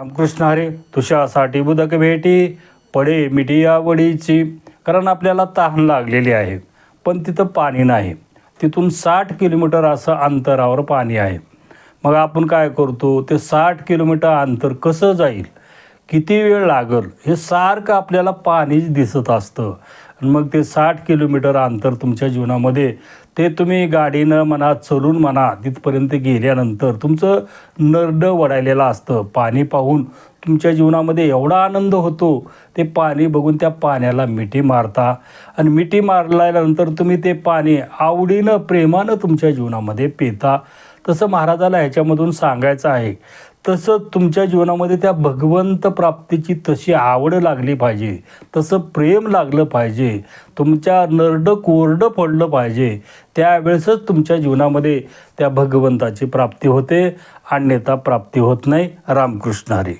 रामकृष्ण हरे तुझ्यासाठी बुदक भेटी पडे मिठी वडीची कारण आपल्याला तहान लागलेली आहे पण तिथं पाणी नाही. तिथून साठ किलोमीटर असं अंतरावर पाणी आहे. मग आपण काय करतो? ते साठ किलोमीटर अंतर कसं जाईल? किती वेळ लागल? हे सारखं आपल्याला पाणीच दिसत असतं. मग ते साठ किलोमीटर अंतर तुमच्या जीवनामध्ये ते तुम्ही गाडीनं म्हणा चलून म्हणा तिथपर्यंत गेल्यानंतर तुमचं नरड वडायलेलं असतं. पाणी पाहून तुमच्या जीवनामध्ये एवढा आनंद होतो ते पाणी बघून त्या पाण्याला मिठी मारता. आणि मिठी मारल्यानंतर तुम्ही ते पाणी आवडीनं प्रेमानं तुमच्या जीवनामध्ये पिता. तसं महाराजाला ह्याच्यामधून सांगायचं आहे तसं तुमच्या जीवनामध्ये त्या भगवंत प्राप्तीची तशी आवड लागली पाहिजे. तसं प्रेम लागलं पाहिजे. तुमच्या नरडं कोरडं पडलं पाहिजे. त्यावेळेसच तुमच्या जीवनामध्ये त्या भगवंताची प्राप्ती होते. अन्यथा प्राप्ती होत नाही. रामकृष्ण हरी.